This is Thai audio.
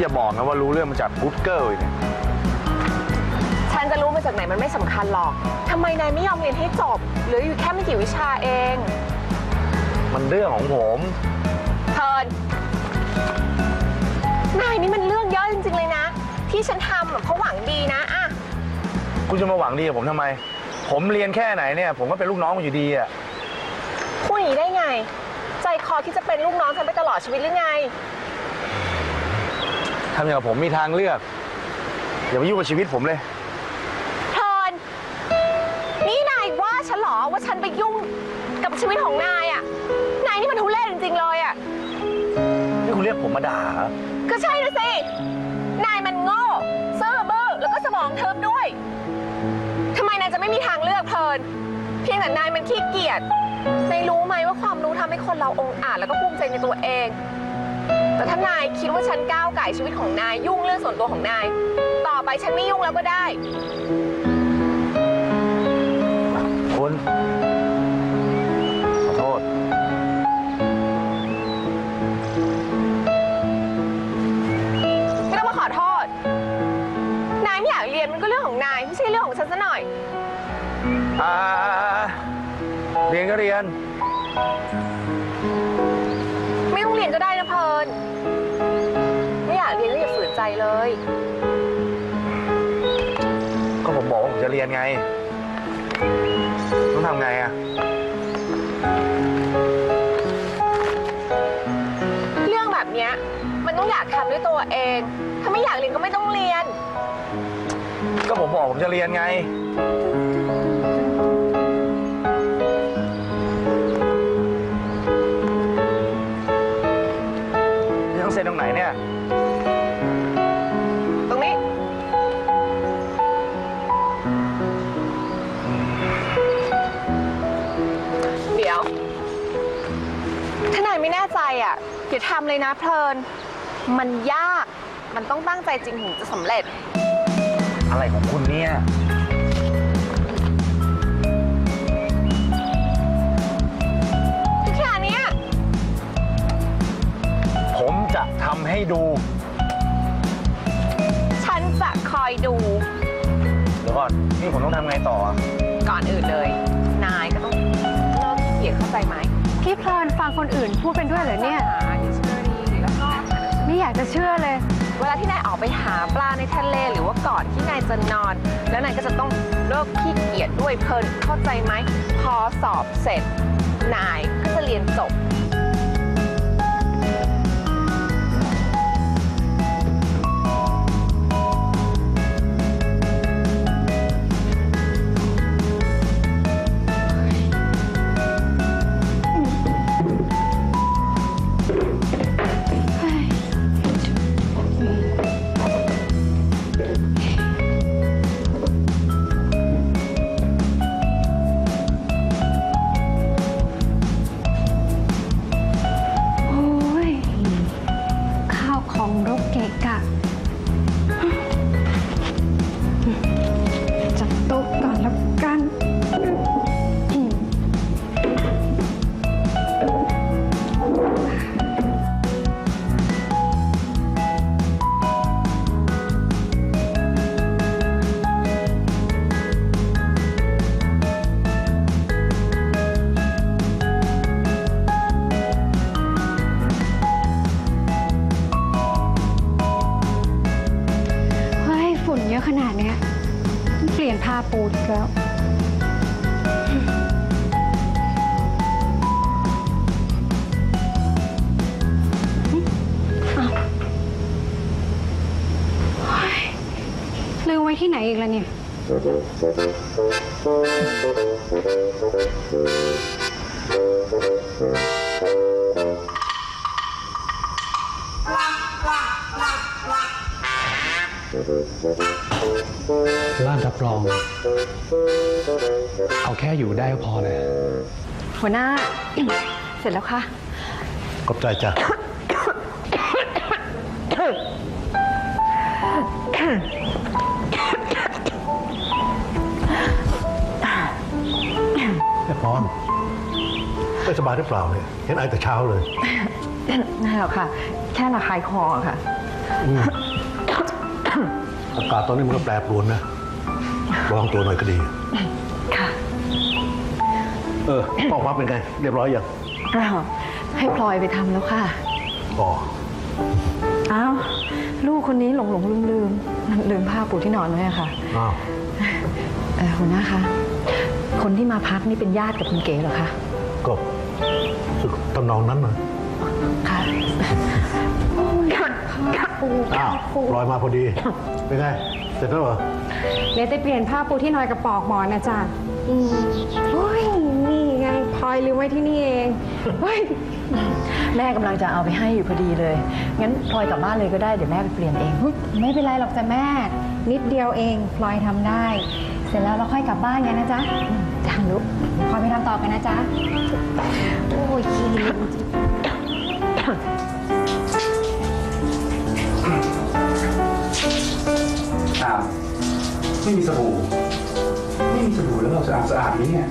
อย่าบอกนะว่ารู้เรื่องมาจากพุทธเกิลอีกเนี่ยฉันจะรู้มาจากไหนมันไม่สำคัญหรอกทำไมนายไม่ยอมเรียนให้จบเหลืออยู่แค่ไม่กี่วิชาเอง มันเรื่องของผมเทิร์นนายนี่มันเรื่องเยอะจริง ๆ เลยนะ ที่ฉันทำอะเพราะหวังดีนะอะคุณจะมาหวังดีกับผมทำไม ผมเรียนแค่ไหนเนี่ย ผมก็เป็นลูกน้องคุณอยู่ดีอะพูดอย่างนี้ได้ไง ใจคอที่จะเป็นลูกน้องฉันไปตลอดชีวิตหรือไง ทำอย่างกับผมมีทางเลือก อย่ามายุ่งกับชีวิตผมเลย เทิร์นนี่นายว่าฉันเหรอว่าฉันไปยุ่งกับชีวิตของนายอะนายนี่มันทุเรศจริงๆเลยอะนี่คุณเรียกผมมาด่าเหรอก็ใช่นะสิ นายมันโง่ซื่อบื้อแล้วก็สมองทึบด้วย ทำไมนายจะไม่มีทางเลือกเพลิน เพียงแต่นายมันขี้เกียจนายรู้ไหมว่าความรู้ทำให้คนเราองอาจแล้วก็ภูมิใจในตัวเอง แต่ถ้านายคิดว่าฉันก้าวไก่ชีวิตของนายยุ่งเรื่องส่วนตัวของนาย ต่อไปฉันไม่ยุ่งแล้วก็ได้ คุณ ขอโทษ ไม่ต้องมาขอโทษ นายไม่อยากเรียนมันก็เรื่องของนาย ไม่ใช่เรื่องของฉันซะหน่อย อ่าเรี ยนก็เรียน ไม่ต้องเรียนก็ได้นะเพลินไม่อยากเรียนก็อย่าฝืนใจเลย ก็ผมบอกว่าผมจะเรียนไง ต้องทำไงอะเรื่องแบบเนี้ยมันต้องอยากทำด้วยตัวเอง ถ้าไม่อยากเรียนก็ไม่ต้องเรียน ก็ผมบอกผมจะเรียนไง อะอย่าทำเลยนะเพลิน มันยาก มันต้องตั้งใจจริงถึงจะสำเร็จ อะไรของคุณเนี่ย แค่เนี้ยผมจะทำให้ดู ฉันจะคอยดู เดี๋ยวก่อน นี่ผมต้องทำไงต่ออะ ก่อนอื่นเลย นายก็ต้องเลิกขี้เกียจเข้าใจไหม พี่เพลินฟังคนอื่นพูดเป็นด้วยเหรอเนี่ย ไม่อยากจะเชื่อเลย เวลาที่นายออกไปหาปลาในทะเลหรือว่าก่อนที่นายจะนอน แล้วนายก็จะต้องเลิกขี้เกียจด้วยเพลินเข้าใจไหมพอสอบเสร็จ นายก็จะเรียนจบ อะขนาดเนี้ยต้องเปลี่ยนผ้าปูอีกแล้ว อ้าวเฮ้ยลืมไว้ที่ไหนอีกแล้วเนี่ย บ้านรับรอง เอาแค่อยู่ได้ก็พอนะหัวหน้า เสร็จแล้วค่ะ ขอบใจจ้ะ แม่พรไม่สบายหรือเปล่าเนี่ยเห็นไอแต่เช้าเลย ไม่หรอกค่ะ แค่ระคายคอค่ะ อืม อากาศตอนนี้มันก็แปรปรวนนะระวังตัวหน่อยก็ดี ค่ะเออออกมาเป็นไง เรียบร้อยยังอ้าวให้พลอยไปทำแล้วค่ะ อ๋อ อ้าว ลูกคนนี้หลงหลงลืมลืมลืมผ้าปูที่นอนไว้อะค่ะอ้าว เออหัวหน้าคะ คนที่มาพักนี่เป็นญาติกับคุณเก๋เหรอคะ ก็สึกทำนองนั้นนะค่ะผ้า ปูอ้าวลอยมาพอดี เป็นไง เสร็จแล้วเหรอเลยวจะเปลี่ยนผ้าปูที่นอนกระปอกหมอนนะจ๊ะอืมโอ้ยนี่ไงพลอยลืมไว้ที่นี่เองเฮ้ยแม่กำลังจะเอาไปให้อยู่พอดีเลย งั้นพลอยกลับบ้านเลยก็ได้ เดี๋ยวแม่ไปเปลี่ยนเอง ไม่เป็นไรหรอกจ้ะแม่ นิดเดียวเองพลอยทำได้ เสร็จแล้วเราค่อยกลับบ้านกันนะจ๊ะอืมจ้าลูกพลอยไปทำต่อกันนะจ๊ะโอ้ยขี้ลืม อาบไม่มีสบู่ ไม่มีสบู่แล้วเราจะอาบสะอาดไหมเนี่ย